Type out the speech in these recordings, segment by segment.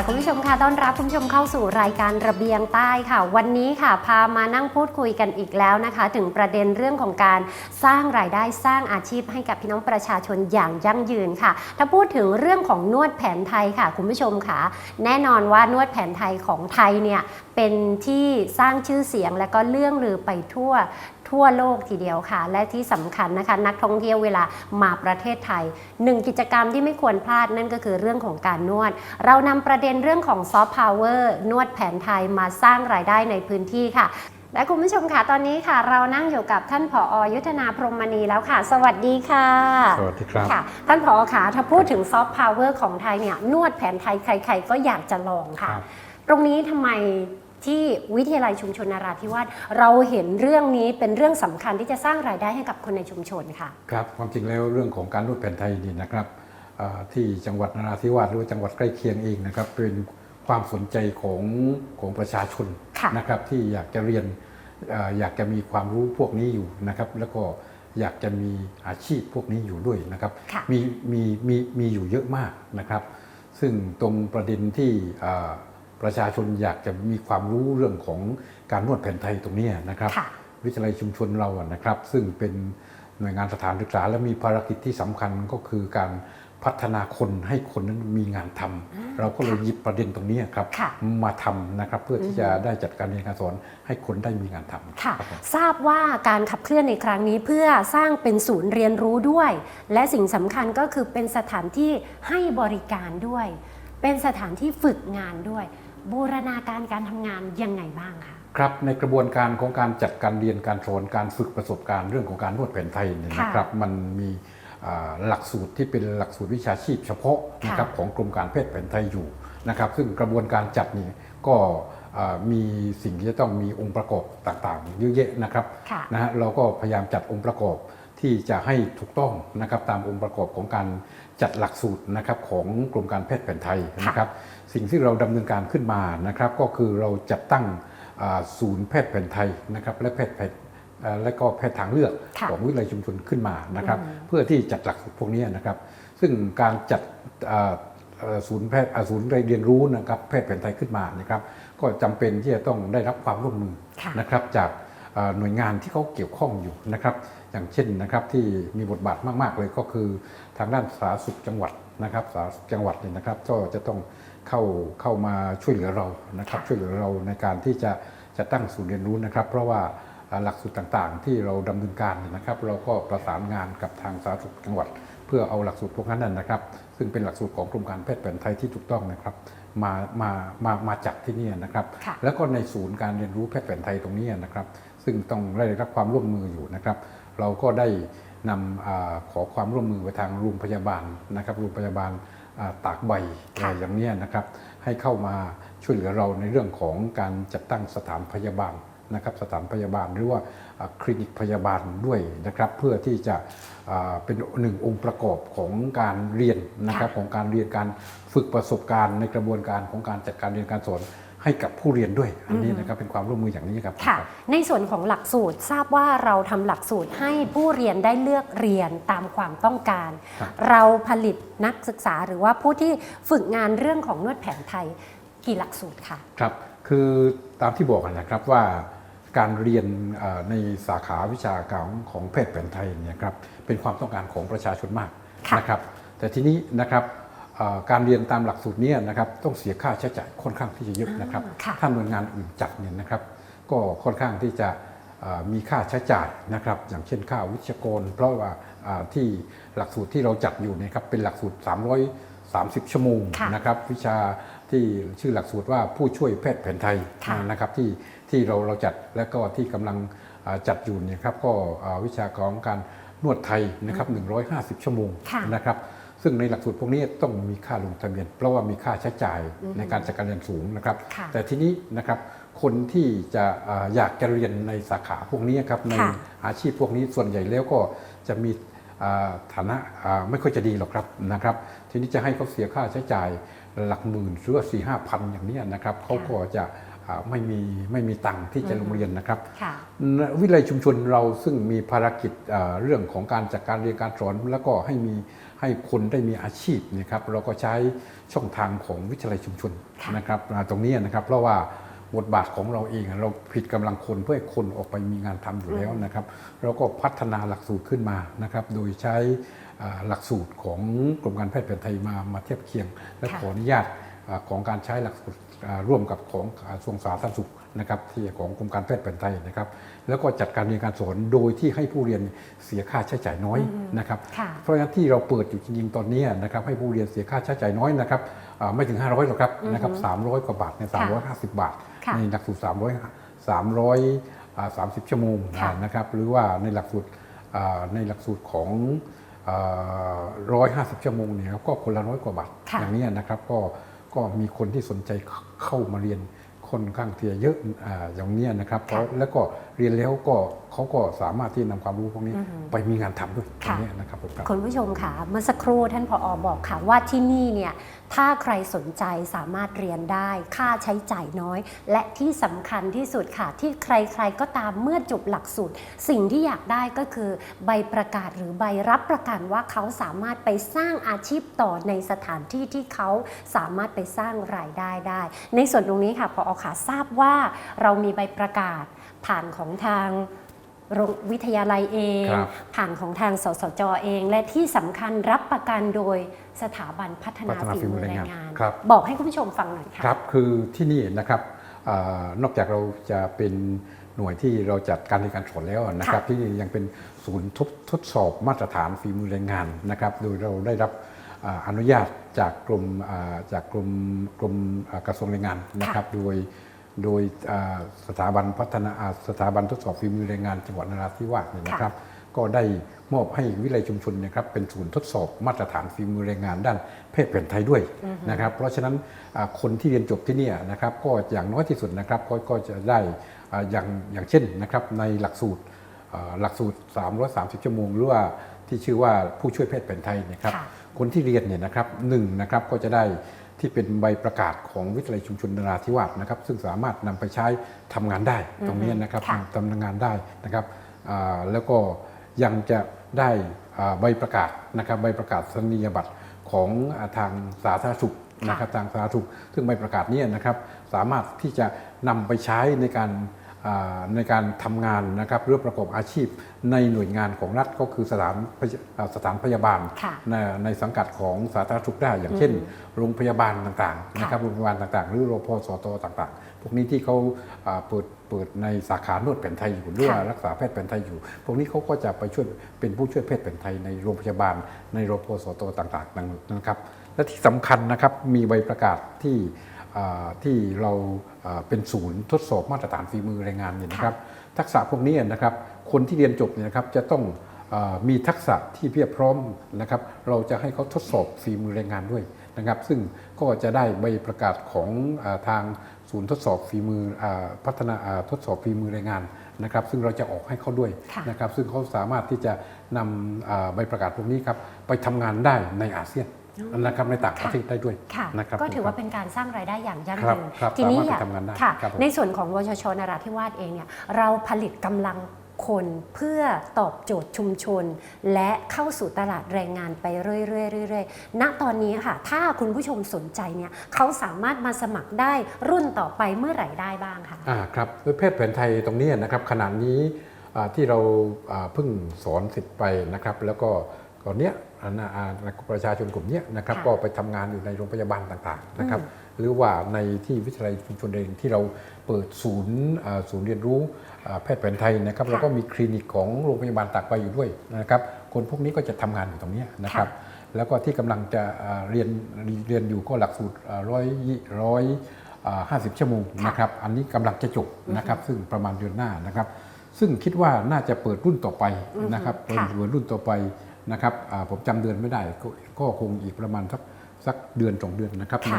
ค่ะคุณผู้ชมค่ะต้อนรับคุณผู้ชมเข้าสู่รายการระเบียงใต้ค่ะ วันนี้ค่ะพามานั่งพูดคุยกันอีกแล้วนะคะ ถึงประเด็นเรื่องของการสร้างรายได้สร้างอาชีพให้กับพี่น้องประชาชนอย่างยั่งยืนค่ะ ถ้าพูดถึงเรื่องของนวดแผนไทยค่ะ คุณผู้ชมค่ะ แน่นอนว่านวดแผนไทยของไทยเนี่ยเป็นที่สร้างชื่อเสียงและก็เรื่องลือไปทั่ว ทั่วโลกทีเดียวค่ะ และที่สำคัญนะคะ นักท่องเที่ยวเวลามาประเทศไทยหนึ่งกิจกรรมที่ไม่ควรพลาดนั่นก็คือเรื่องของการนวด เรานำประเด็นเรื่องของซอฟต์พาวเวอร์นวดแผนไทยมาสร้างรายได้ในพื้นที่ค่ะและคุณผู้ชมค่ะตอนนี้ค่ะ เรานั่งอยู่กับท่านผอยุทธนาพรหมณีแล้วค่ะ สวัสดีค่ะ สวัสดีครับค่ะ ท่านผอขาถ้าพูดถึงซอฟต์พาวเวอร์ของไทยเนี่ยนวดแผนไทยใคร ๆ ก็อยากจะลองค่ะครับตรงนี้ทำไม ที่วิทยาลัยชุมชนนาราธิวาสเราเห็นเรื่องนี้เป็นเรื่องสำคัญที่จะสร้างรายได้ให้กับคนในชุมชนค่ะครับความจริงแล้วเรื่องของการนวดแผนไทยนี่นะครับอ่าที่จังหวัดนราธิวาสหรือว่าจังหวัดใกล้เคียงเองนะครับเป็นความสนใจของของประชาชนค่ะนะครับที่อยากจะเรียนอ่าอยากจะมีความรู้พวกนี้อยู่นะครับ แล้วก็อยากจะมีอาชีพพวกนี้อยู่ด้วยนะครับค่ะมีมีมีมีอยู่เยอะมากนะครับ ซึ่งตรงประเด็นที่อ่า ประชาชนอยากจะมีความรู้เรื่องของการนวดแผนไทยตรงเนี้ยนะครับค่ะวิทยาลัยชุมชนเราอะนะครับ ซึ่งเป็นหน่วยงานสถานศึกษา และมีภารกิจที่สำคัญก็คือการพัฒนาคนให้คนนั้นมีงานทำเราก็เลยหยิบประเด็นตรงนี้ครับค่ะมาทำนะครับเพื่อที่จะได้จัดการเรียนการสอนให้คนได้มีงานทำค่ะรับผมทราบว่าการขับเคลื่อนในครั้งนี้เพื่อสร้างเป็นศูนย์เรียนรู้ด้วย และสิ่งสำคัญก็คือเป็นสถานที่ให้บริการด้วย เป็นสถานที่ฝึกงานด้วย บูรณาการการทำงานยังไงบ้างคะ ครับในกระบวนการของการจัดการเรียนการสอนการฝึกประสบการณ์เรื่องของการนวดแผนไทยเนี่ยค่ะนะครับมันมีอ่าหลักสูตรที่เป็นหลักสูตรวิชาชีพเฉพาะนะครับค่ะของกรมการแพทย์แผนไทยอยู่นะครับซึ่งกระบวนการจัดนี่ก็อ่ามีสิ่งที่จะต้องมีองค์ประกอบต่างๆเยอะแยะนะครับค่ะ นะฮะเราก็พยายามจัดองค์ประกอบที่จะให้ถูกต้องนะครับตามองค์ประกอบของการ จัดหลักสูตรนะครับของกรมการแพทย์แผนไทยนะครับ สิ่งที่เราดำเนินการขึ้นมานะครับ ก็คือเราจัดตั้งอ่าศูนย์แพทย์แผนไทยนะครับ และแพทย์แผนเอ่อและก็แพทย์ทางเลือกค่ะของวิทยาลัยชุมชนขึ้นมานะครับอืมเพื่อที่จัดหลักสูตรพวกนี้นะครับ ซึ่งการจัดอ่าเอ่อศูนย์แพทย์อ่าศูนย์เรียนรู้นะครับแพทย์แผนไทยขึ้นมานะครับ ก็จำเป็นที่จะต้องได้รับความร่วมมือค่ะนะครับจากเอ่อหน่วยงานที่เขาเกี่ยวข้องอยู่นะครับ อย่างเช่นนะครับที่มีบทบาทมาก ๆ เลยก็คือทางด้านสาธารณสุขจังหวัดนะครับสาธารณสุขจังหวัดเนี่ยนะครับ ก็จะต้องเข้าเข้ามาช่วยเหลือเรานะครับค่ะช่วยเหลือเราในการที่จะจะตั้งศูนย์เรียนรู้นะครับ เพราะว่าอ่าหลักสูตรต่างๆ ที่เราดำเนินการเนี่ยนะครับ เราก็ประสานงานกับทางสาธารณสุขจังหวัด เพื่อเอาหลักสูตรพวกนั้นนะนะครับ ซึ่งเป็นหลักสูตรของกรมการแพทย์แผนไทยที่ถูกต้องนะครับมามามามาจัดที่นี่นะครับค่ะแล้วก็ในศูนย์การเรียนรู้แพทย์แผนไทยตรงนี้นะครับ ซึ่งต้องได้รับความร่วมมืออยู่นะครับ เราก็ได้นำอาขอความร่วมมือไปทางโรงพยาบาลนะครับโรงพยาบาลอ่าตากใบอะไรอย่างเนี้ยนะครับ ให้เข้ามาช่วยเหลือเราในเรื่องของการจัดตั้งสถานพยาบาลนะครับ สถานพยาบาลหรือว่าอ่าคลินิกพยาบาลด้วยนะครับ เพื่อที่จะอ่าเป็นหนึ่งองค์ประกอบของการเรียนนะครับค่ะของการเรียนการฝึกประสบการณ์ในกระบวนการของการจัดการเรียนการสอน ให้กับผู้เรียนด้วยอันนี้นะครับเป็นความร่วมมืออย่างนี้ครับค่ะ ในส่วนของหลักสูตรทราบว่าเราทำหลักสูตรให้ผู้เรียนได้เลือกเรียนตามความต้องการครับเราผลิตนักศึกษาหรือว่าผู้ที่ฝึกงานเรื่องของนวดแผนไทยกี่หลักสูตรค่ะครับคือตามที่บอกนะครับว่าการเรียนเอ่อในสาขาวิชาการของแพทย์แผนไทยเนี่ยครับเป็นความต้องการของประชาชนมากค่ะนะครับ แต่ทีนี้นะครับเอ่อ การเรียนตามหลักสูตรเนี้นะครับต้องเสียค่าใช้จ่ายค่อนข้างที่จะเยอะนะครับอ่าค่ะถ้าหน่วยงานอื่นจัดเนี่ยนะครับ ก็ค่อนข้างที่จะเอ่อมีค่าใช้จ่ายนะครับ อย่างเช่นค่าวิชากร เพราะว่าอ่าที่หลักสูตรที่เราจัดอยู่เนะครับเป็นหลักสูตร 330 ชั่วโมงค่ะนะครับ วิชาที่ชื่อหลักสูตรว่าผู้ช่วยแพทย์แผนไทยค่ะนะครับที่ที่เราเราจัดและก็ที่กำลังอ่าจัดอยู่เนี่ยครับก็อ่าวิชาของการนวดไทยนะครับ150 ชั่วโมงค่ะนะครับ ซึ่งในหลักสูตรพวกนี้ต้องมีค่าลงทะเบียน เพราะว่ามีค่าใช้จ่ายในการจัดการเรียนสูงนะครับค่ะแต่ทีนี้นะครับคนที่จะอ่าอยากจะเรียนในสาขาพวกนี้ครับในค่ะอาชีพพวกนี้ส่วนใหญ่แล้วก็จะมีอ่าฐานะอ่าไม่ค่อยจะดีหรอกครับนะครับ ทีนี้จะให้เขาเสียค่าใช้จ่ายหลักหมื่นหรือว่าสี่ห้าพันอย่างนี้นะครับเขาก็จะอ่าไม่มีไม่มีตังค์ที่จะลงเรียนนะครับค่ะวิทยาลัยชุมชนเราซึ่งมีภารกิจเอ่อเรื่องของการจัดการเรียนการสอน แล้วก็ให้มี ให้คนได้มีอาชีพเนะครับเราก็ใช้ช่องทางของวิทยาลัยชุมชนค่ะนะครับอ่าตรงนี้นะครับเพราะว่าบทบาทของเราเองเราผิดกำลังคนเพื่อให้คนออกไปมีงานทำอยู่แล้วนะครับ เราก็พัฒนาหลักสูตรขึ้นมานะครับ โดยใช้อ่าหลักสูตรของกรมการแพทย์แผนไทยมามาเทียบเคียง และค่ะขออนุญาตอ่าของการใช้หลักสูตรอ่าร่วมกับของกระทรวงสาธารณสุข นะครับที่ของกรมการแพทย์แผนไทยนะครับ แล้วก็จัดการเรียนการสอนโดยที่ให้ผู้เรียนเสียค่าใช้จ่ายน้อยนะครับค่ะเพราะฉะนั้นที่เราเปิดอยู่จริงๆตอนนี้นะครับให้ผู้เรียนเสียค่าใช้จ่ายน้อยนะครับอ่าไม่ถึง 500หรอกครับนะครับ300 กว่าบาทใน350 บาทค่ะในหลักสูตร300 330 ชั่วโมงค่ะนะครับหรือว่าในหลักสูตรอ่าในหลักสูตรของอ่า150ชั่วโมงเนี่ยครับก็คนละร้อยกว่าบาทค่ะอย่างนี้นะครับก็ก็มีคนที่สนใจเข้ามาเรียน ค่อนข้างที่จะเยอะอาอย่างเนี้ยนะครับเพราะแล้วก็เรียนแล้วก็ เขาก็สามารถที่นำความรู้พวกนี้ไปมีงานทำด้วยตรงนี้นะครับผมครับคุณผู้ชมค่ะเมื่อสักครู่ท่านผออบอกค่ะว่าที่นี่เนี่ยถ้าใครสนใจสามารถเรียนได้ค่าใช้จ่ายน้อย และที่สำคัญที่สุดค่ะ ที่ใครๆก็ตามเมื่อจบหลักสูตร สิ่งที่อยากได้ก็คือ ใบประกาศหรือใบรับประกันว่าเขาสามารถไปสร้างอาชีพต่อในสถานที่ที่เขาสามารถไปสร้างรายได้ได้ ในส่วนตรงนี้ค่ะพออขาทราบว่าเรามีใบประกาศผ่านของทางโรง วิทยาลัยเอง ครับผ่านของทางสสจเอง และที่สำคัญรับประกันโดยสถาบันพัฒนาพัฒนาฝีฝีมืมืออแรแรงงงางาน นครับ บอกให้คุณผู้ชมฟังหน่อยค่ะ ครับ คือที่นี่นะครับอานอกจากเราจะเป็นหน่วยที่เราจัดการเรียนการสอนแล้วนะครับค่ะที่นี่ยังเป็นศูนย์ทดทดสอบมาตรฐานฝีมือแรงงานนะครับ โดยเราได้รับอ่าอนุญาตจากกรมอ่าจากกรมกรมอ่ากระทรวงแรงงานนะครับ โดย โดยอ่าสถาบันพัฒนาอ่าสถาบันทดสอบฝีมือแรงงานจังหวัดนราธิวาสเนี่ยนะครับ ก็ได้มอบให้วิทยาลัยชุมชนเนะครับเป็นศูนย์ทดสอบมาตรฐานฝีมือแรงงานด้านแพทย์แผนไทยด้วยนะครับ เพราะฉะนั้นอ่าคนที่เรียนจบที่เนี่ยนะครับก็อย่างน้อยที่สุดนะครับก็ก็จะได้อ่าอย่างอย่างเช่นนะครับในหลักสูตรอ่าหลักสูตร 330 ชั่วโมง หรือว่าที่ชื่อว่าผู้ช่วยแพทย์แผนไทยนะครับค่ะคนที่เรียนเนี่ยนะครับหนึ่งนะครับก็จะได้ ที่เป็นใบประกาศของวิทยาลัยชุมชนนราธิวาสนะครับ ซึ่งสามารถนำไปใช้ทำงานได้ตรงนี้นะครับค่ะทำงานได้นะครับอ่าแล้วก็ยังจะได้อ่าใบประกาศนะครับใบประกาศนียบัตรของอาทางสาธารณสุขนะครับทางสาธารณสุข ซึ่งใบประกาศเนี้นะครับ สามารถที่จะนำไปใช้ในการอ่า ในการทำงานนะครับหรือประกอบอาชีพในหน่วยงานของรัฐก็คือสถานพยอ่าสถานพยาบาลค่ะในในสังกัดของสาธารณสุขได้ อย่างเช่น โรงพยาบาลต่างๆนะครับโรงพยาบาลต่างๆ หรือโรงพยาบาลสตต่างๆ พวกนี้ที่เขาอ่าเปิดเปิดในสาขานวดแผนไทยอยู่หรือว่าค่ะรักษาแพทย์แผนไทยอยู่ พวกนี้เขาก็จะไปช่วยเป็นผู้ช่วยแพทย์แผนไทยในโรงพยาบาลในโรงพยาบาลสตต่างๆนะครับและที่สำคัญนะครับมีใบประกาศที่อ่า ที่เราอ่าเป็นศูนย์ทดสอบมาตรฐานฝีมือแรงงานเนี่ยนะครับ ทักษะพวกนี้นะครับ คนที่เรียนจบเนี่ยนะครับจะต้องอามีทักษะที่เพียบพร้อมนะครับ เราจะให้เขาทดสอบฝีมือแรงงานด้วยนะครับ ซึ่งก็จะได้ใบประกาศของอาทางศูนย์ทดสอบฝีมืออาพัฒนาอ่าทดสอบฝีมือแรงงานนะครับ ซึ่งเราจะออกให้เขาด้วยค่ะนะครับ ซึ่งเขาสามารถที่จะนำอ่าใบประกาศพวกนี้ครับไปทำงานได้ในอาเซียน นะครับในต่างประเทศได้ด้วยค่ะนะครับก็ถือผมว่าเป็นการสร้างรายได้อย่างยั่งครับยืนครับทีนี้สามารถอยากไปทำงานได้ค่ะครับผมในส่วนของวชชนราธิวาสเองเนี่ยเราผลิตกำลังคนเพื่อตอบโจทย์ชุมชน และเข้าสู่ตลาดแรงงานไปเรื่อยๆเรื่อยๆณตอนนี้ค่ะ ถ้าคุณผู้ชมสนใจเนี่ยเขาสามารถมาสมัครได้รุ่นต่อไปเมื่อไหร่ได้บ้างคะอ่าครับด้วยแพทย์แผนไทยตรงนี้นะครับขณะนี้อ่าที่เราอ่าเพิ่งสอนสิทธิ์ไปนะครับ แล้วก็ก่อนเนี้ยอ่าอ่า ประชาชนกลุ่มเนี้ยนะครับค่ะก็ไปทำงานอยู่ในโรงพยาบาลต่างๆนะครับหรือว่าในที่วิทยาลัยชุมชนเองที่เราเปิดศูนย์อ่าศูนย์เรียนรู้อ่าแพทย์แผนไทยนะครับค่ะแล้วก็มีคลินิกของโรงพยาบาลตากใบอยู่ด้วยนะครับคนพวกนี้ก็จะทำงานอยู่ตรงเนี้ยนะครับแล้วก็ที่กำลังจะอ่าเรียนเรียนอยู่ก็หลักสูตรร้อยร้อยห้าสิบชั่วโมงค่ะนะครับอันนี้กำลังจะจบนะครับซึ่งประมาณเดือนหน้านะครับ ซึ่งคิดว่าน่าจะเปิดรุ่นต่อไปนะครับอือฮึค่ะเปิดรุ่นต่อไป นะครับอ่าผมจำเดือนไม่ได้ก็ก็คงอีกประมาณสักสักเดือนสองเดือนนะครับค่ะ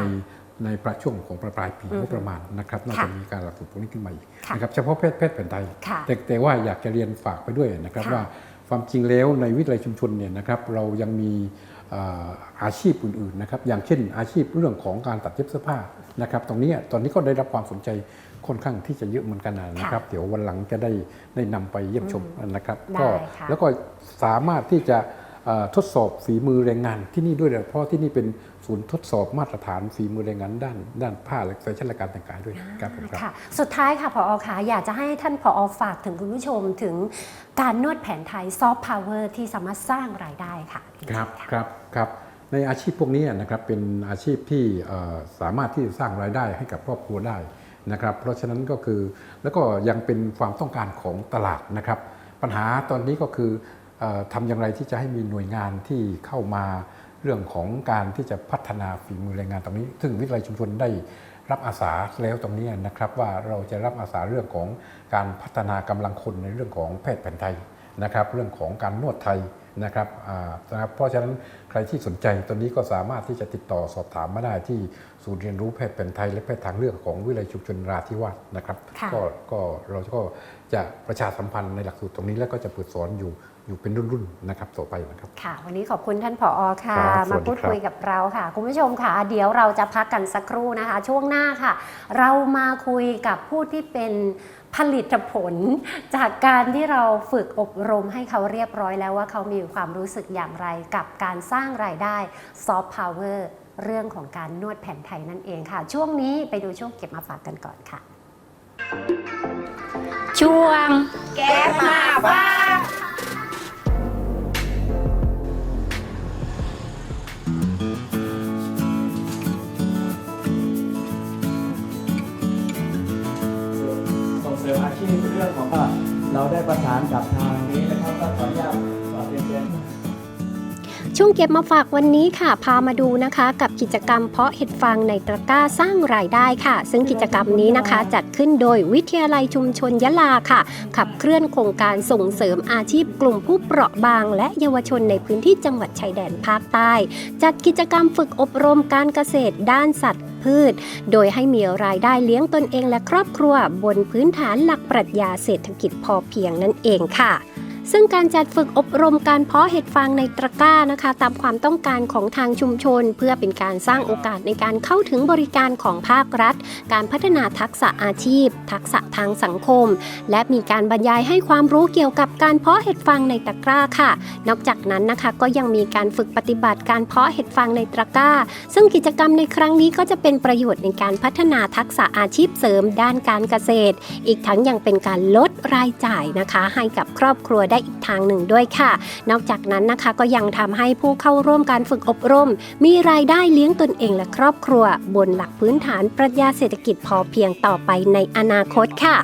ในในประช่วงของปลายปลายปีอือฮึงบประมาณนะครับน่าค่ะจะมีการหลักสูตรพวกนี้ขึ้นมาอีกค่ะนะครับเฉพาะแพทย์แพทย์แผนไทยค่ะแต่แต่ว่าอยากจะเรียนฝากไปด้วยนะครับค่ะว่าความจริงแล้วในวิทยาลัยชุมชนเนี่ยนะครับเรายังมีเอ่ออาชีพอื่นๆนะครับอย่างเช่น อาชีพเรื่องของการตัดเย็บเสื้อผ้านะครับตรงเนี้ยตอนนี้ก็ได้รับความสนใจค่อนข้างที่จะเยอะเหมือนกันนะครับเดี๋ยววันหลังจะได้ได้นำไปเยี่ยมชมนะครับได้ก็ค่ะแล้วก็สามารถที่จะเอ่อ ทดสอบฝีมือแรงงานที่นี่ด้วยนะเพราะที่นี่เป็นศูนย์ทดสอบมาตรฐานฝีมือแรงงานด้าน ด้านผ้าและแฟชั่นและการแต่งกายด้วยครับผมครับค่ะสุดท้ายค่ะผอคะอยากจะให้ท่านผอฝากถึงคุณผู้ชมถึงการนวดแผนไทยซอฟต์พาวเวอร์ที่สามารถสร้างรายได้ค่ะ ครับะครับครับในอาชีพพวกนี้นะครับเป็นอาชีพที่เอ่อสามารถที่จะสร้างรายได้ให้กับครอบครัวได้นะครับเพราะฉะนั้นก็คือแล้วก็ยังเป็นความต้องการของตลาดนะครับ ปัญหาตอนนี้ก็คือเออ ทำอย่างไรที่จะให้มีหน่วยงานที่เข้ามาเรื่องของการที่จะพัฒนาฝีมือแรงงานตรงนี้ ซึ่งวิทยาลัยชุมชนได้รับอาสาแล้วตรงนี้นะครับ ว่าเราจะรับอาสาเรื่องของการพัฒนากำลังคนในเรื่องของแพทย์แผนไทยนะครับ เรื่องของการนวดไทยนะครับอ่านะครับ เพราะฉะนั้นใครที่สนใจตอนนี้ก็สามารถที่จะติดต่อสอบถามมาได้ที่ศูนย์เรียนรู้แพทย์แผนไทย และแพทย์ทางเลือกของวิทยาลัยชุมชนนราธิวาสนะครับค่ะก็ก็เราก็จะประชาสัมพันธ์ในหลักสูตรตรงนี้แล้วก็จะเปิดสอนอยู่ อยู่เป็นรุ่นๆนะครับต่อไปนะครับ ค่ะ วันนี้ขอบคุณท่านผอค่ะ ครับสวัมาสดีพูดครับ คุยกับเราค่ะ คุณผู้ชมค่ะ เดี๋ยวเราจะพักกันสักครู่นะคะ ช่วงหน้าค่ะ เรามาคุยกับผู้ที่เป็นผลิตผล จากการที่เราฝึกอบรมให้เขาเรียบร้อยแล้วว่าเขามีความรู้สึกอย่างไรกับการสร้างรายได้ซอฟต์พาวเวอร์เรื่องของการนวดแผนไทยนั่นเองค่ะ ช่วงนี้ไปดูช่วงเก็บมาฝากกันก่อนค่ะ ช่วง แก้มาบ้า ก็บมาฝากวันนี้ค่ะ พามาดูนะคะ กับกิจกรรมเพาะเห็ดฟางในตะกร้าสร้างรายได้ค่ะ ซึ่งกิจกรรมนี้นะคะ จัดขึ้นโดยวิทยาลัยชุมชนยะลาค่ะ ขับเคลื่อนโครงการส่งเสริมอาชีพกลุ่มผู้เปราะบาง และเยาวชนในพื้นที่จังหวัดชายแดนภาคใต้ จัดกิจกรรมฝึกอบรมการเกษตรด้านสัตว์พืช โดยให้มีรายได้เลี้ยงตนเองและครอบครัว บนพื้นฐานหลักปรัชญาเศรษฐกิจพอเพียงนั่นเองค่ะ ซึ่งการจัดฝึกอบรมการเพาะเห็ดฟางในตะกร้านะคะ ตามความต้องการของทางชุมชน เพื่อเป็นการสร้างโอกาสในการเข้าถึงบริการของภาครัฐ การพัฒนาทักษะอาชีพ ทักษะทางสังคม และมีการบรรยายให้ความรู้เกี่ยวกับการเพาะเห็ดฟางในตะกร้าค่ะ นอกจากนั้นนะคะก็ยังมีการฝึกปฏิบัติการเพาะเห็ดฟางในตะกร้า ซึ่งกิจกรรมในครั้งนี้ก็จะเป็นประโยชน์ในการพัฒนาทักษะอาชีพเสริม ด้านการเกษตร อีกทั้งยังเป็นการลดรายจ่ายนะคะ ให้กับครอบครัวได้อีกทางหนึ่งด้วยค่ะ นอกจากนั้นนะคะก็ยังทำให้ผู้เข้าร่วมการฝึกอบรม มีรายได้เลี้ยงตนเองและครอบครัว บนหลักพื้นฐานปรัชญาเศรษฐกิจพอเพียงต่อไปในอนาคตค่ะ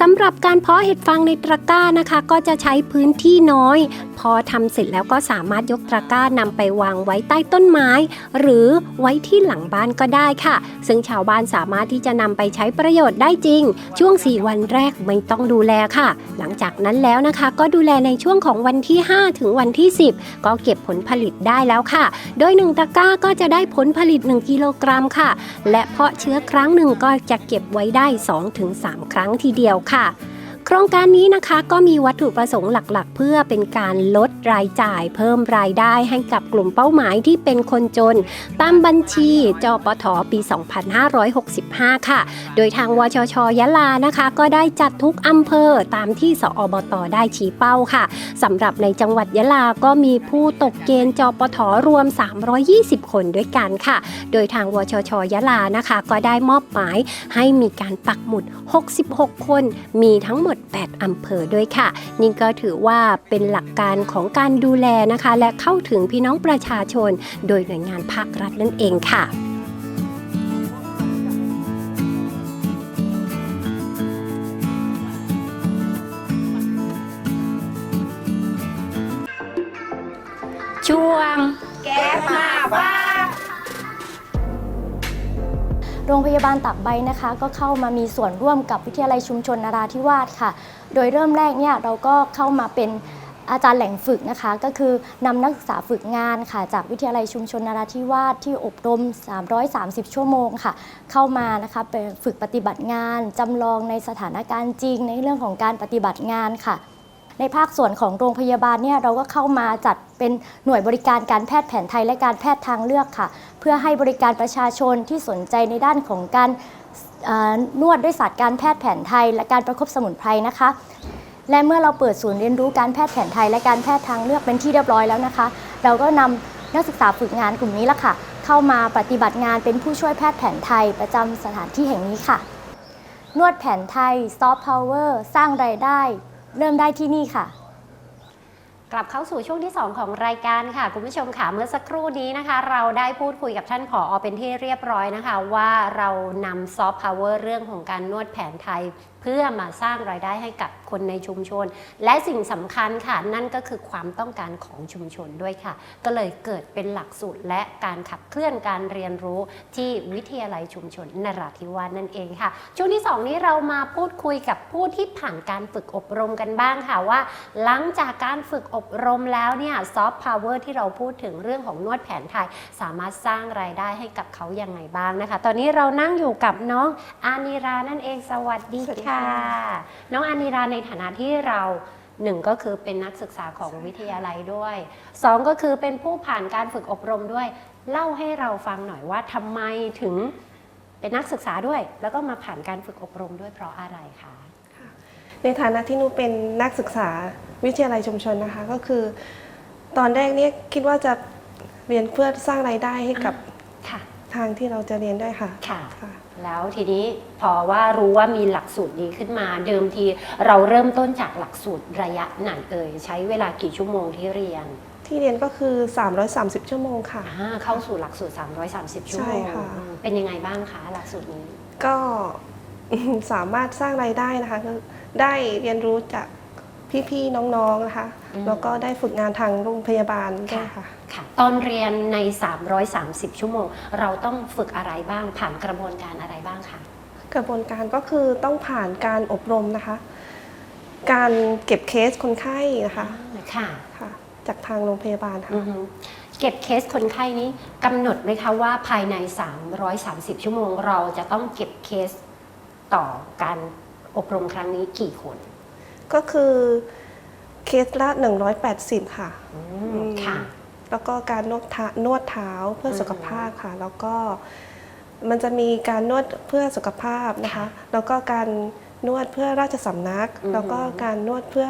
สำหรับการเพาะเห็ดฟางในตะกร้านะคะ ก็จะใช้พื้นที่น้อย พอทำเสร็จแล้วก็สามารถยกตะกร้านำไปวางไว้ใต้ต้นไม้ หรือไว้ที่หลังบ้านก็ได้ค่ะ ซึ่งชาวบ้านสามารถที่จะนำไปใช้ประโยชน์ได้จริง ช่วง 4 วันแรกไม่ต้องดูแลค่ะ หลังจากนั้นแล้วนะคะ ก็ดูแลในช่วงของวันที่ 5 ถึงวันที่ 10 ก็เก็บผลผลิตได้แล้วค่ะ โดย 1 ตะกร้าก็จะได้ผลผลิต 1 กิโลกรัมค่ะ และเพาะเชื้อครั้งหนึ่งก็จะเก็บไว้ได้ 2-3 ครั้งทีเดียวค่ะ ครงการนี้นะคะก็มีวัตถุประสงค์หลักๆ เพื่อเป็นการลดรายจ่าย เพิ่มรายได้ให้กับกลุ่มเป้าหมายที่เป็นคนจน ตามบัญชีจปทปี 2565 ค่ะ โดยทางวชชยะลานะคะ ก็ได้จัดทุกอำเภอตามที่สอบตได้ชี้เป้าค่ะสำหรับในจังหวัดยะลาก็มีผู้ตกเกณฑ์จปทรวม 320 คนด้วยกันค่ะ โดยทางวชชยะลานะคะ ก็ได้มอบหมายให้มีการปักหมุด 66 คนมีทั้งหมด8 อำเภอด้วยค่ะ นี่ก็ถือว่าเป็นหลักการของการดูแลนะคะ และเข้าถึงพี่น้องประชาชน โดยหน่วยงานภาครัฐนั่นเองค่ะช่วง แก๊ปมาบ้า โรงพยาบาลตากใบนะคะ ก็เข้ามามีส่วนร่วมกับวิทยาลัยชุมชนนราธิวาสค่ะ โดยเริ่มแรกเนี่ยเราก็เข้ามาเป็นอาจารย์แหล่งฝึกนะคะ ก็คือนำนักศึกษาฝึกงานค่ะ จากวิทยาลัยชุมชนนราธิวาสที่อบรม 330 ชั่วโมงค่ะ เข้ามานะคะไปฝึกปฏิบัติงานจำลองในสถานการณ์จริงในเรื่องของการปฏิบัติงานค่ะ ในภาคส่วนของโรงพยาบาลเนี่ยเราก็เข้ามาจัดเป็นหน่วยบริการการแพทย์แผนไทยและการแพทย์ทางเลือกค่ะ เพื่อให้บริการประชาชนที่สนใจในด้านของการนวดด้วยศาสตร์การแพทย์แผนไทย และการประคบสมุนไพรนะคะ และเมื่อเราเปิดศูนย์เรียนรู้การแพทย์แผนไทยและการแพทย์ทางเลือกเป็นที่เรียบร้อยแล้วนะคะ เราก็นำนักศึกษาฝึกงานกลุ่มนี้ละค่ะ เข้ามาปฏิบัติงานเป็นผู้ช่วยแพทย์แผนไทยประจำสถานที่แห่งนี้ค่ะ นวดแผนไทยซอฟต์พาวเวอร์สร้างรายได้ เริ่มได้ที่นี่ค่ะ กลับเข้าสู่ช่วงที่ 2 ของรายการค่ะ คุณผู้ชมค่ะเมื่อสักครู่นี้นะคะ เราได้พูดคุยกับท่านผออเป็นที่เรียบร้อยนะคะ ว่าเรานำซอฟต์พาวเวอร์เรื่องของการนวดแผนไทย พื่อมาสร้างรายได้ให้กับคนในชุมชน และสิ่งสำคัญค่ะนั่นก็คือความต้องการของชุมชนด้วยค่ะ ก็เลยเกิดเป็นหลักสูตรและการขับเคลื่อนการเรียนรู้ที่วิทยาลัยชุมชนนราธิวาสนั่นเองค่ะ ช่วงที่ 2 นี้เรามาพูดคุยกับผู้ที่ผ่านการฝึกอบรมกันบ้างค่ะว่า หลังจากการฝึกอบรมแล้วเนี่ยซอฟต์พาวเวอร์ที่เราพูดถึงเรื่องของนวดแผนไทย สามารถสร้างรายได้ให้กับเขาอยังไงบ้างนะคะ ตอนนี้เรานั่งอยู่กับน้องอานิรานั่นเองสวัสดีค่ะน้องอานิราในฐานะที่เราหนึ่งก็คือเป็นนักศึกษาของวิทยาลัยด้วยสองก็คือเป็นผู้ผ่านการฝึกอบรมด้วย เล่าให้เราฟังหน่อยว่าทำไมถึงเป็นนักศึกษาด้วย แล้วก็มาผ่านการฝึกอบรมด้วยเพราะอะไรคะในฐานะที่หนูเป็นนักศึกษาวิทยาลัยชุมชนนะคะ ก็คือ ตอนแรกเนี่ยคิดว่าจะเรียนเพื่อสร้างรายได้ให้กับค่ะทางที่เราจะเรียนด้วยค่ะ ค่ะ ค่ะ แล้วทีนี้พอว่ารู้ว่ามีหลักสูตรนี้ขึ้นมา เดิมทีเราเริ่มต้นจากหลักสูตรระยะไหนเอ่ยใช้เวลากี่ชั่วโมงที่เรียน ที่เรียนก็คือ 330 ชั่วโมงค่ะ อ่าเข้าสู่หลักสูตร 330 ชั่วโมงใช่ค่ะ อืมเป็นยังไงบ้างคะหลักสูตรนี้ ก็ สามารถสร้างรายได้นะคะก็ได้เรียนรู้จากพี่ๆน้องๆนะคะ อืม แล้วก็ได้ฝึกงานทางโรงพยาบาลด้วยค่ะ ค่ะ ตอนเรียนใน 330 ชั่วโมง เราต้องฝึกอะไรบ้าง ผ่านกระบวนการอะไรบ้างคะ กระบวนการก็คือต้องผ่านการอบรมนะคะ การเก็บเคสคนไข้นะคะ ค่ะ ค่ะ จากทางโรงพยาบาลค่ะอือฮึเก็บเคสคนไข้นี้กำหนดไหมคะว่าภายใน 330 ชั่วโมง เราจะต้องเก็บเคสต่อการอบรมครั้งนี้กี่คน ก็คือเคสละ 180 ค่ะอือืมมค่ะ แล้วก็การนวดเท้านวดเท้าเพื่ออมสุขภาพค่ะ แล้วก็มันจะมีการนวดเพื่อสุขภาพนะคะค่ะแล้วก็การนวดเพื่อราชสำนักอืมแล้วก็การนวดเพื่อ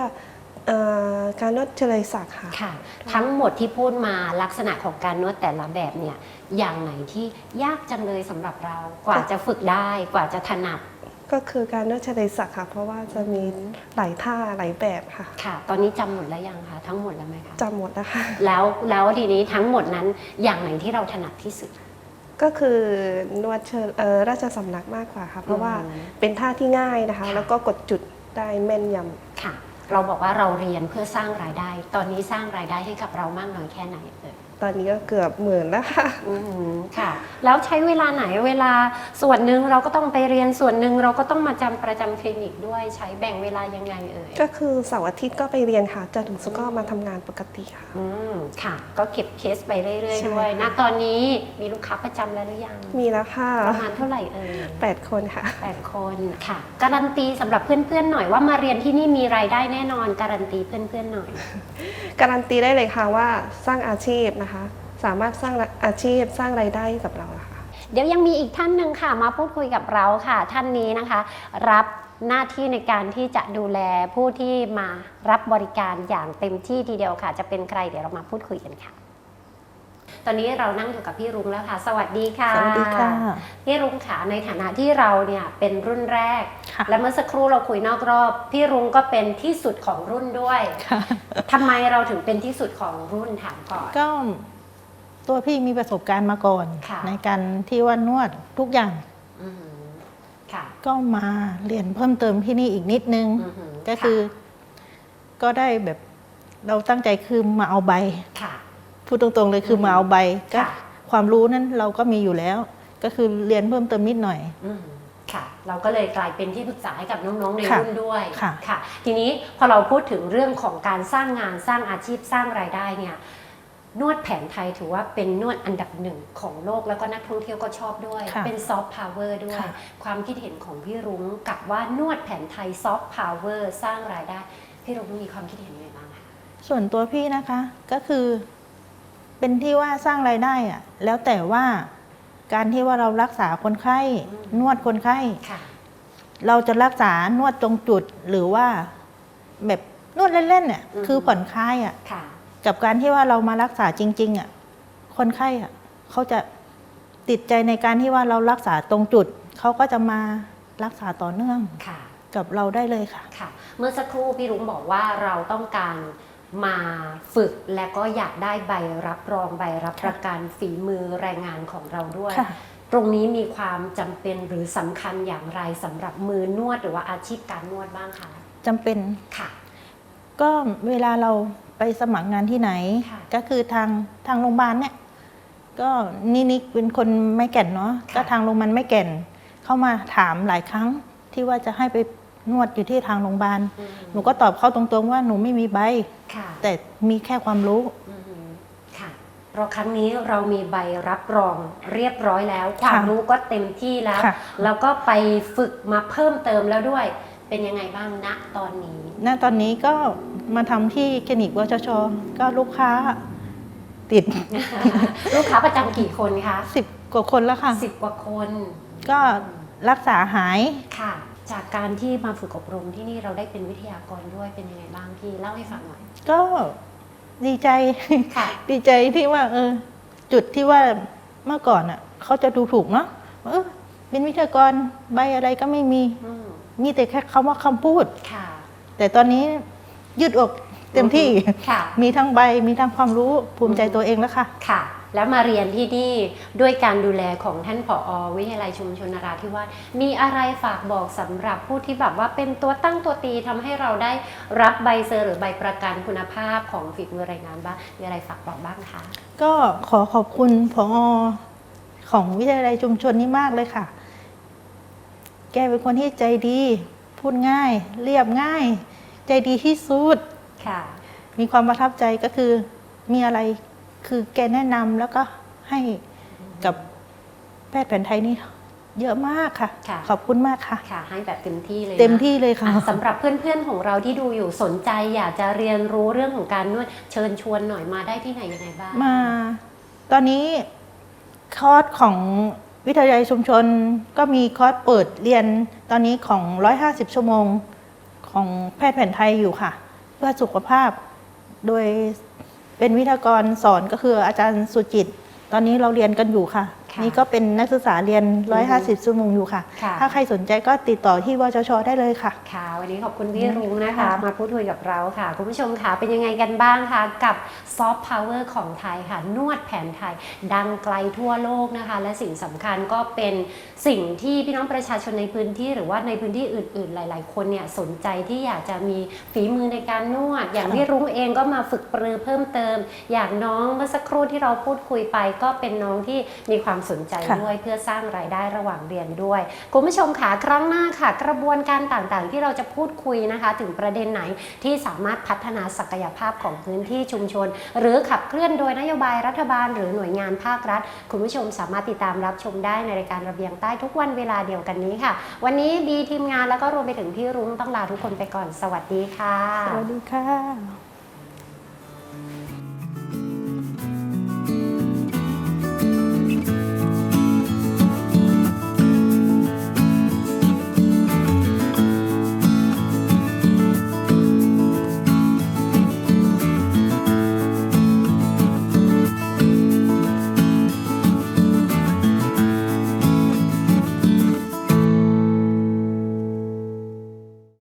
เออการนวดเฉลยศักดิ์ค่ะ ค่ะ ทั้งหมดที่พูดมาลักษณะของการนวดแต่ละแบบเนี่ยอย่างไหนที่ยากจังเลยสำหรับเรากว่าจะฝึกได้กว่าจะถนัด ก็คือการนวดเฉลยศักดิ์ค่ะ เพราะว่าจะมีหลายท่าหลายแบบค่ะค่ะ ตอนนี้จำหมดแล้วยังคะทั้งหมดแล้วไหมคะจำหมดนะคะแล้วแล้วทีนี้ทั้งหมดนั้นอย่างไหนที่เราถนัดที่สุด ก็คือนวดเชิญเอ่อราชสำนักมากกว่าค่ะ เพราะว่าอืมเป็นท่าที่ง่ายนะคะ ค่ะ แล้วก็กดจุดได้แม่นยำค่ะ เราบอกว่าเราเรียนเพื่อสร้างรายได้ ตอนนี้สร้างรายได้ให้กับเรามากน้อยแค่ไหนเอ่ย ตอนนี้ก็เกือบหมื่นแล้วค่ะ อืมค่ะ แล้วใช้เวลาไหนเวลาส่วนหนึ่งเราก็ต้องไปเรียนส่วนหนึ่งเราก็ต้องมาจำประจำคลินิกด้วยใช้แบ่งเวลายังไงเอ่ยก็คือเสาร์อาทิตย์ก็ไปเรียนค่ะจันทร์ถึงศุกร์ก็มาทำงานปกติค่ะ อืมค่ะ ก็เก็บเคสไปเรื่อยใช่ ๆด้วยค่ะณตอนนี้มีลูกค้าประจำแล้วหรือยังมีแล้วค่ะประมาณเท่าไหร่เอ่ยแปดคนค่ะ แปดคนค่ะ การันตีสำหรับเพื่อนๆหน่อยว่ามาเรียนที่นี่มีรายได้แน่นอนการันตีเพื่อนๆหน่อย การันตีได้เลยค่ะว่าสร้างอาชีพนะคะสามารถสร้างอาชีพสร้างรายได้กับเราค่ะ เดี๋ยวยังมีอีกท่านหนึ่งค่ะ มาพูดคุยกับเราค่ะ ท่านนี้นะคะ รับหน้าที่ในการที่จะดูแลผู้ที่มารับบริการอย่างเต็มที่ทีเดียวค่ะ จะเป็นใครเดี๋ยวเรามาพูดคุยกันค่ะ ตอนนี้เรานั่งอยู่กับพี่รุ้งแล้วค่ะ สวัสดีค่ะ สวัสดีค่ะ พี่รุ้งค่ะในฐานะที่เราเนี่ยเป็นรุ่นแรกค่ะและเมื่อสักครู่เราคุยนอกรอบ พี่รุ้งก็เป็นที่สุดของรุ่นด้วยค่ะทำไมเราถึงเป็นที่สุดของรุ่นถามก่อนก็ตัวพี่มีประสบการณ์มาก่อนค่ะในการที่ว่านวดทุกอย่างอือหือค่ะก็มาเรียนเพิ่มเติมที่นี่อีกนิดนึงอือหือก็คือ ก็ได้แบบเราตั้งใจคือมาเอาใบค่ะ พูดตรงๆเลยคืออืมมาเอาใบก็ค่ะความรู้นั้นเราก็มีอยู่แล้ว ก็คือเรียนเพิ่มเติมนิดหน่อยอืมค่ะ เราก็เลยกลายเป็นที่ปรึกษาให้กับน้องๆในค่ะรุ่นด้วยค่ะค่ะทีนี้พอเราพูดถึงเรื่องของการสร้างงานสร้างอาชีพสร้างรายได้เนี่ยนวดแผนไทยถือว่าเป็นนวดอันดับหนึ่งของโลกแล้วก็นักท่องเที่ยวก็ชอบด้วยค่ะเป็นซอฟต์พาวเวอร์ด้วยค่ะความคิดเห็นของพี่รุ้งกับว่านวดแผนไทยซอฟต์พาวเวอร์สร้างรายได้ พี่รุ้งมีความคิดเห็นยังไงบ้างคะส่วนตัวพี่นะคะก็คือ เป็นที่ว่าสร้างรายได้อะแล้วแต่ว่าการที่ว่าเรารักษาคนไข้ นวดคนไข้ ค่ะเราจะรักษานวดตรงจุดหรือว่าแบบนวดเล่นๆเนี่ยอืมคือผ่อนคลายอะ ค่ะ กับการที่ว่าเรามารักษาจริง ๆอะคนไข้อะเขาจะติดใจในการที่ว่าเรารักษาตรงจุด เขาก็จะมารักษาต่อเนื่องค่ะ กับเราได้เลยค่ะ ค่ะ เมื่อสักครู่พี่รุ้งบอกว่าเราต้องการ มาฝึกและก็อยากได้ใบรับรองใบรับประกันฝีมือแรงงานของเราด้วยค่ะตรงนี้มีความจำเป็นหรือสำคัญอย่างไรสำหรับมือนวดหรือว่าอาชีพการนวดบ้างคะจำเป็นค่ะ ก็เวลาเราไปสมัครงานที่ไหนค่ะก็คือทางทางโรงพยาบาลเนี่ยก็นี่นี่เป็นคนไม่แก่นเนาะค่ะก็ทางโรงพยาบาลไม่แก่น เข้ามาถามหลายครั้งที่ว่าจะให้ไป นวดอยู่ที่ทางโรงพยาบาล อืมหนูก็ตอบเขาตรงๆว่าหนูไม่มีใบ ค่ะ แต่มีแค่ความรู้ อืมค่ะเพราะครั้งนี้เรามีใบรับรองเรียบร้อยแล้ว ความรู้ก็เต็มที่แล้ว ค่ะ แล้วก็ไปฝึกมาเพิ่มเติมแล้วด้วย เป็นยังไงบ้างณตอนนี้ ณตอนนี้ก็มาทำที่คลินิกวชช ก็ลูกค้าติด ลูกค้าประจำกี่คนคะสิบกว่าคนแล้วค่ะ สิบกว่าคนก็รักษาหายค่ะ จากการที่มาฝึกอบรมที่นี่เราได้เป็นวิทยากรด้วยเป็นยังไงบ้างพี่เล่าให้ฟังหน่อย ก็ดีใจค่ะดีใจที่ว่า เออ จุดที่ว่าเมื่อก่อนอะเขาจะดูถูกเนาะว่าเออเป็นวิทยากรใบอะไรก็ไม่มีอืมมีแต่แค่คำว่าคำพูดค่ะแต่ตอนนี้ยืดอกเต็มที่ค่ะมีทั้งใบมีทั้งความรู้ภูมิใจตัวเองแล้วค่ะค่ะ แล้วมาเรียนที่นี่ด้วยการดูแลของท่านผอวิทยาลัยชุมชนนราธิวาสมีอะไรฝากบอกสำหรับผู้ที่แบบว่าเป็นตัวตั้งตัวตีทำให้เราได้รับใบเซอร์หรือใบประกันคุณภาพของฝีมือแรงงานบ้างมีอะไรฝากบอกบ้างคะก็ขอขอบคุณพอของวิทยาลัยชุมชนนี้มากเลยค่ะ แกเป็นคนที่ใจดี พูดง่าย เรียบง่าย ใจดีที่สุด ค่ะ มีความประทับใจก็คือมีอะไร คือแกแนะนำแล้วก็ให้กับแพทย์แผนไทยนี่เยอะมากค่ะ ค่ะ ขอบคุณมากค่ะ ค่ะ ให้แบบเต็มที่เลยนะ เต็มที่เลยค่ะ อะสำหรับเพื่อนๆของเราที่ดูอยู่สนใจอยากจะเรียนรู้เรื่องของการนวดเชิญชวนหน่อยมาได้ที่ไหนยังไงบ้าง มา ตอนนี้คอร์สของวิทยาลัยชุมชนก็มีคอร์สเปิดเรียนตอนนี้ของ 150 ชั่วโมงของแพทย์แผนไทยอยู่ค่ะ เพื่อสุขภาพโดย เป็นวิทยากรสอนก็คืออาจารย์สุจิต ตอนนี้เราเรียนกันอยู่ค่ะ ค่ะนี่ก็เป็นนักศึกษาเรียน 150ชั่วโมงอยู่ค่ะ ค่ะ ถ้าใครสนใจก็ติดต่อที่วชชได้เลยค่ะ ค่ะ วันนี้ขอบคุณพี่รุ้งนะคะ ค่ะ มาพูดคุยกับเราค่ะ คุณผู้ชมค่ะ เป็นยังไงกันบ้างคะ กับซอฟต์พาวเวอร์ของไทยค่ะ นวดแผนไทย ดังไกลทั่วโลกนะคะ และสิ่งสำคัญก็เป็นสิ่งที่พี่น้องประชาชนในพื้นที่หรือว่าในพื้นที่อื่น ๆ หลาย ๆ คนเนี่ยสนใจที่อยากจะมีฝีมือในการนวด อย่างพี่รุ้งเองก็มาฝึกปรือเพิ่มเติม อย่างน้องเมื่อสักครู่ที่เราพูดคุยไปก็เป็นน้องที่มีความสนใจค่ะด้วยเพื่อสร้างรายได้ระหว่างเรียนด้วย คุณผู้ชมค่ะครั้งหน้าค่ะ กระบวนการต่างๆ ที่เราจะพูดคุยนะคะ ถึงประเด็นไหนที่สามารถพัฒนาศักยภาพของพื้นที่ชุมชน หรือขับเคลื่อนโดยนโยบายรัฐบาล หรือหน่วยงานภาครัฐ คุณผู้ชมสามารถติดตามรับชมได้ในรายการระเบียงใต้ทุกวันเวลาเดียวกันนี้ค่ะ วันนี้บีทีมงานแล้วก็รวมไปถึงพี่รุ้งต้องลาทุกคนไปก่อน สวัสดีค่ะ สวัสดีค่ะ